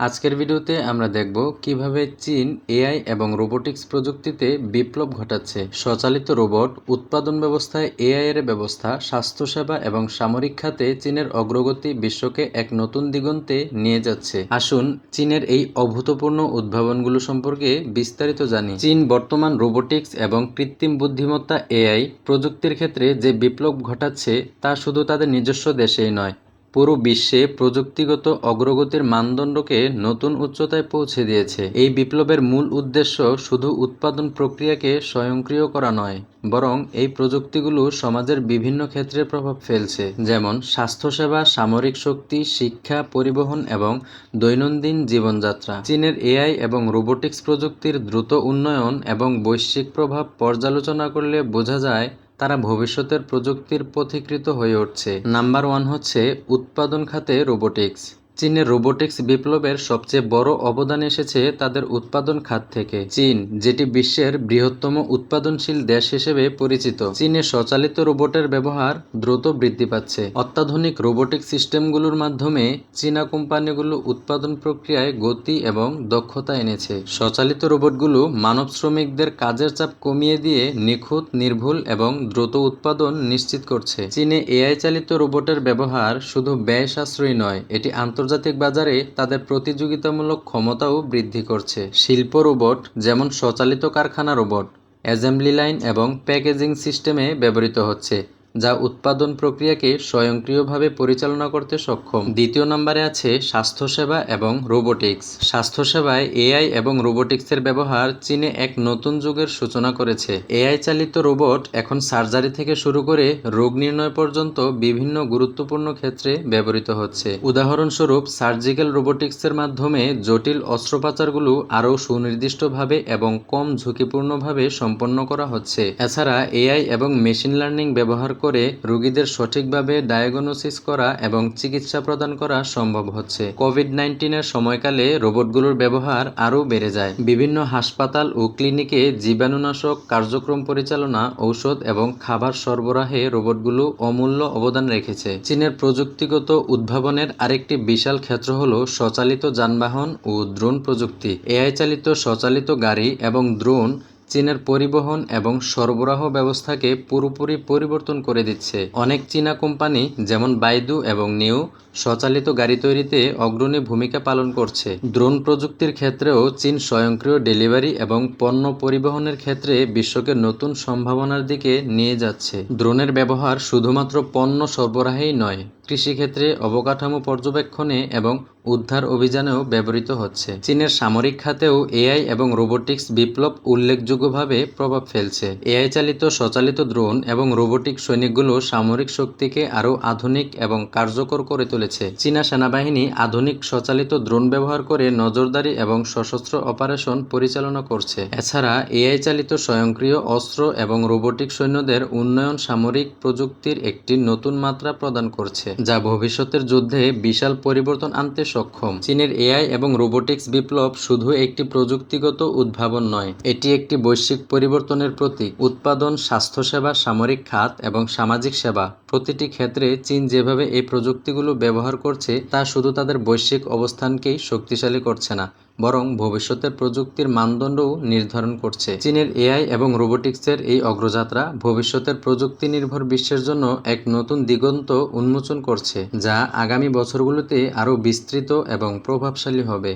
আজকের ভিডিওতে আমরা দেখব কীভাবে চীন, এআই এবং রোবোটিক্স প্রযুক্তিতে বিপ্লব ঘটাচ্ছে। স্বচালিত রোবট, উৎপাদন ব্যবস্থায় এআই এর ব্যবস্থা, স্বাস্থ্যসেবা এবং সামরিক খাতে চীনের অগ্রগতি বিশ্বকে এক নতুন দিগন্তে নিয়ে যাচ্ছে। আসুন চীনের এই অভূতপূর্ণ উদ্ভাবনগুলো সম্পর্কে বিস্তারিত জানি। চীন বর্তমান রোবোটিক্স এবং কৃত্রিম বুদ্ধিমত্তা এআই প্রযুক্তির ক্ষেত্রে যে বিপ্লব ঘটাচ্ছে তা শুধু তাদের নিজস্ব দেশেই নয় পুরো বিশ্বে প্রযুক্তিগত অগ্রগতির মানদণ্ডকে নতুন উচ্চতায় পৌঁছে দিয়েছে। এই বিপ্লবের মূল উদ্দেশ্য শুধু উৎপাদন প্রক্রিয়াকে স্বয়ংক্রিয় করা নয়, বরং এই প্রযুক্তিগুলো সমাজের বিভিন্ন ক্ষেত্রে প্রভাব ফেলছে, যেমন স্বাস্থ্যসেবা, সামরিক শক্তি, শিক্ষা, পরিবহন এবং দৈনন্দিন জীবনযাত্রা। চীনের এআই এবং রোবোটিক্স প্রযুক্তির দ্রুত উন্নয়ন এবং বৈশ্বিক প্রভাব পর্যালোচনা করলে বোঝা যায় তারা ভবিষ্যতের প্রযুক্তির পথিকৃত হয়ে উঠছে। নাম্বার ওয়ান হচ্ছে উৎপাদন খাতে রোবোটিক্স। চীনের রোবোটিক্স বিপ্লবের সবচেয়ে বড় অবদান এসেছে তাদের উৎপাদন খাত থেকে। চীন, যেটি বিশ্বের বৃহত্তম উৎপাদনশীল দেশ হিসেবে পরিচিত। চীনে স্বচালিত রোবটের ব্যবহার দ্রুত বৃদ্ধি পাচ্ছে। অত্যাধুনিক রোবোটিক সিস্টেমগুলোর মাধ্যমে চীনা কোম্পানিগুলো উৎপাদন প্রক্রিয়ায় গতি এবং দক্ষতা এনেছে। স্বচালিত রোবটগুলো মানব শ্রমিকদের কাজের চাপ কমিয়ে দিয়ে নিখুঁত, নির্ভুল এবং দ্রুত উৎপাদন নিশ্চিত করছে। চীনে এআই চালিত রোবটের ব্যবহার শুধু ব্যয় সাশ্রয়ী নয়, এটি আন্তর্জাতিক আন্তর্জাতিক বাজারে তাদের প্রতিযোগিতামূলক ক্ষমতাও বৃদ্ধি করছে। শিল্প রোবট, যেমন স্বচালিত কারখানা রোবট, অ্যাসেম্বলি লাইন এবং প্যাকেজিং সিস্টেমে ব্যবহৃত হচ্ছে। যা উৎপাদন প্রক্রিয়াকে স্বয়ংক্রিয়ভাবে পরিচালনা করতে সক্ষম। দ্বিতীয় নম্বরে আছে স্বাস্থ্যসেবা এবং রোবোটিক্স। স্বাস্থ্যসেবায় এআই এবং রোবোটিক্সের ব্যবহার চীনে এক নতুন যুগের সূচনা করেছে। এআই চালিত রোবট এখন সার্জারি থেকে শুরু করে রোগ নির্ণয় পর্যন্ত বিভিন্ন গুরুত্বপূর্ণ ক্ষেত্রে ব্যবহৃত হচ্ছে। উদাহরণস্বরূপ, সার্জিক্যাল রোবোটিক্সের মাধ্যমে জটিল অস্ত্রোপচারগুলো আরও সুনির্দিষ্টভাবে এবং কম ঝুঁকিপূর্ণভাবে সম্পন্ন করা হচ্ছে। এছাড়া এআই এবং মেশিন লার্নিং ব্যবহার করে রোগীদের সঠিকভাবে ডায়াগনোসিস করা এবং চিকিৎসা প্রদান করা সম্ভব হচ্ছে। কোভিড নাইন্টিনের সময়কালে রোবটগুলোর ব্যবহার আরও বেড়ে যায়। বিভিন্ন হাসপাতাল ও ক্লিনিকে জীবাণুনাশক কার্যক্রম পরিচালনা, ঔষধ এবং খাবার সরবরাহে রোবটগুলো অমূল্য অবদান রেখেছে। চীনের প্রযুক্তিগত উদ্ভাবনের আরেকটি বিশাল ক্ষেত্র হল স্বচালিত যানবাহন ও ড্রোন প্রযুক্তি। এআই চালিত স্বচালিত গাড়ি এবং ড্রোন চীনের পরিবহন এবং সরবরাহ ব্যবস্থাকে পুরোপুরি পরিবর্তন করে দিচ্ছে। অনেক চীনা কোম্পানি, যেমন বাইদু এবং নিউ, স্বচালিত গাড়ি তৈরিতে অগ্রণী ভূমিকা পালন করছে। ড্রোন প্রযুক্তির ক্ষেত্রেও চীন স্বয়ংক্রিয় ডেলিভারি এবং পণ্য পরিবহনের ক্ষেত্রে বিশ্বকে নতুন সম্ভাবনার দিকে নিয়ে যাচ্ছে। ড্রোনের ব্যবহার শুধুমাত্র পণ্য সরবরাহেই নয়, কৃষিক্ষেত্রে অবকাঠামো পর্যবেক্ষণে এবং উদ্ধার অভিযানেও ব্যবহৃত হচ্ছে। চীনের সামরিক খাতেও এআই এবং রোবোটিক্স বিপ্লব উল্লেখযোগ্যভাবে প্রভাব ফেলছে। এআই চালিত স্বচালিত ড্রোন এবং রোবোটিক সৈনিকগুলো সামরিক শক্তিকে আরও আধুনিক এবং কার্যকর করে তুলেছে। চীনা সেনাবাহিনী আধুনিক স্বচালিত ড্রোন ব্যবহার করে নজরদারি এবং সশস্ত্র অপারেশন পরিচালনা করছে। এছাড়া এআই চালিত স্বয়ংক্রিয় অস্ত্র এবং রোবোটিক সৈন্যদের উন্নয়ন সামরিক প্রযুক্তির একটি নতুন মাত্রা প্রদান করছে, যা ভবিষ্যতের যুদ্ধে বিশাল পরিবর্তন আনতে সক্ষম। চীনের এআই এবং রোবোটিক্স বিপ্লব শুধু একটি প্রযুক্তিগত উদ্ভাবন নয়, এটি একটি বৈশ্বিক পরিবর্তনের প্রতীক। উৎপাদন, স্বাস্থ্যসেবা, সামরিক খাত এবং সামাজিক সেবা প্রতিটি ক্ষেত্রে চীন যেভাবে এই প্রযুক্তিগুলো ব্যবহার করছে, তা শুধু তাদের বৈশ্বিক অবস্থানকেই শক্তিশালী করছে না। বরং ভবিষ্যতের প্রযুক্তির মানদণ্ডও নির্ধারণ করছে। চীনের এআই এবং রোবোটিক্সের এই অগ্রযাত্রা ভবিষ্যতের প্রযুক্তি নির্ভর বিশ্বের জন্য এক নতুন দিগন্ত উন্মোচন করছে, যা আগামী বছরগুলোতে আরও বিস্তৃত এবং প্রভাবশালী হবে।